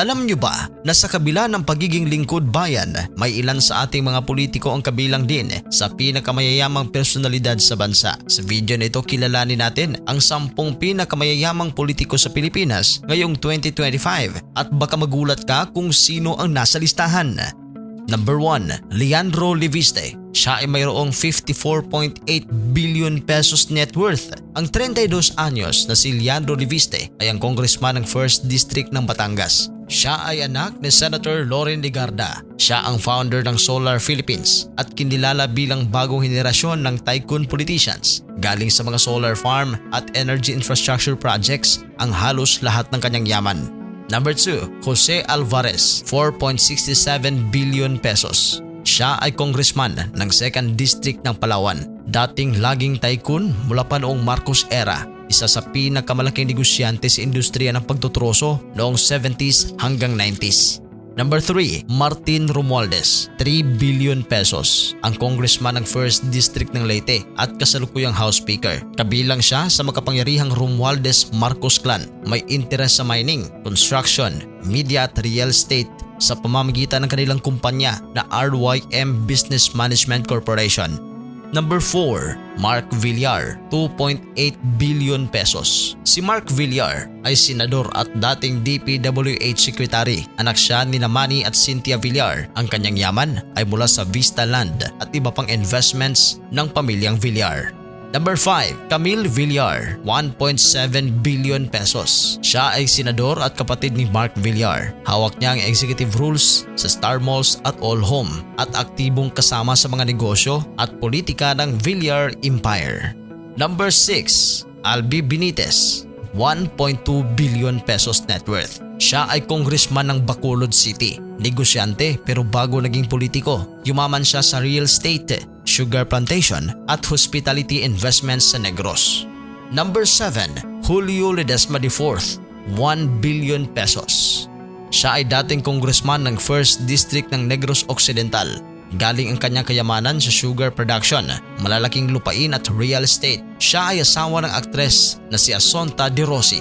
Alam nyo ba na sa kabila ng pagiging lingkod bayan, may ilan sa ating mga politiko ang kabilang din sa pinakamayayamang personalidad sa bansa. Sa video na ito kilalanin natin ang sampung pinakamayayamang politiko sa Pilipinas ngayong 2025 at baka magulat ka kung sino ang nasa listahan. Number 1, Leandro Liviste. Siya ay mayroong 54.8 billion pesos net worth. Ang 32 anyos na si Leandro Liviste ay ang congressman ng 1st District ng Batangas. Siya ay anak ni Senator Loren Ligarda. Siya ang founder ng Solar Philippines at kinilala bilang bagong henerasyon ng tycoon politicians. Galing sa mga solar farm at energy infrastructure projects ang halos lahat ng kanyang yaman. Number 2, Jose Alvarez, 4.67 billion pesos. Siya ay congressman ng 2nd District ng Palawan. Dating laging tycoon mula pa noong Marcos era. Isa sa pinakamalaking negosyante sa industriya ng pagtutroso noong 70s hanggang 90s. Number 3, Martin Romualdez, 3 billion pesos. Ang congressman ng 1st District ng Leyte at kasalukuyang House Speaker. Kabilang siya sa makapangyarihang Romualdez Marcos clan. May interest sa mining, construction, media at real estate sa pamamagitan ng kanilang kumpanya na RYM Business Management Corporation. Number 4, Mark Villar, 2.8 billion pesos. Si Mark Villar ay senador at dating DPWH Secretary. Anak siya ni Manny at Cynthia Villar. Ang kanyang yaman ay mula sa Vista Land at iba pang investments ng pamilyang Villar. Number 5, Camille Villar, 1.7 billion pesos. Siya ay senador at kapatid ni Mark Villar. Hawak niya ang executive rules sa Star Malls at All Home at aktibong kasama sa mga negosyo at politika ng Villar Empire. Number 6, Albi Benitez, 1.2 billion pesos net worth. Siya ay congressman ng Bacolod City. Negosyante pero bago naging politiko, yumaman siya sa real estate, sugar plantation at hospitality investments sa Negros. Number 7, Julio Ledesma IV, 1 billion pesos. Siya ay dating congressman ng 1st District ng Negros Occidental. Galing ang kanyang kayamanan sa sugar production, malalaking lupain at real estate. Siya ay asawa ng aktres na si Asonta De Rossi.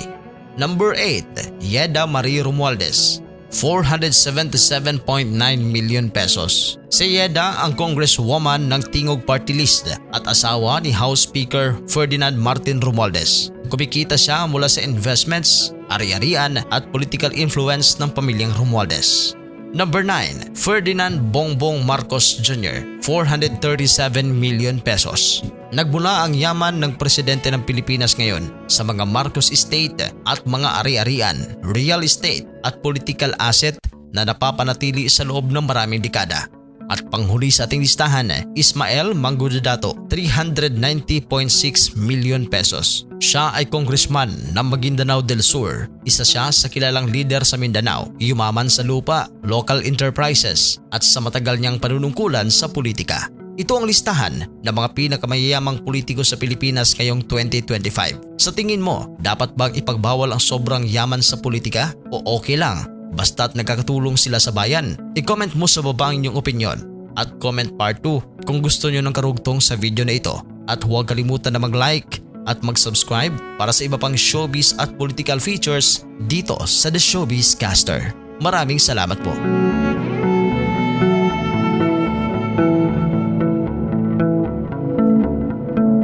Number 8, Yeda Marie Romualdez, 477.9 million pesos. Si Yeda ang congresswoman ng Tingog Party List at asawa ni House Speaker Ferdinand Martin Romualdez. Kumikita siya mula sa investments, ari-arian at political influence ng pamilyang Romualdez. Number 9, Ferdinand Bongbong Marcos Jr., 437 million pesos. Nagmula ang yaman ng presidente ng Pilipinas ngayon sa mga Marcos Estate at mga ari-arian, real estate at political asset na napapanatili sa loob ng maraming dekada. At panghuli sa ating listahan, Ismael Mangudadato, 390.6 million pesos. Siya ay congressman ng Maguindanao del Sur. Isa siya sa kilalang leader sa Mindanao, yumaman sa lupa, local enterprises at sa matagal niyang panunungkulan sa politika. Ito ang listahan ng mga pinakamayayamang politiko sa Pilipinas ngayong 2025. Sa tingin mo, dapat bang ipagbawal ang sobrang yaman sa politika o okay lang basta't nagkakatulong sila sa bayan? I-comment mo sa baba ang inyong opinion at comment part 2 kung gusto nyo ng karugtong sa video na ito. At huwag kalimutan na mag-like at mag-subscribe para sa iba pang showbiz at political features dito sa The Showbiz Caster. Maraming salamat po.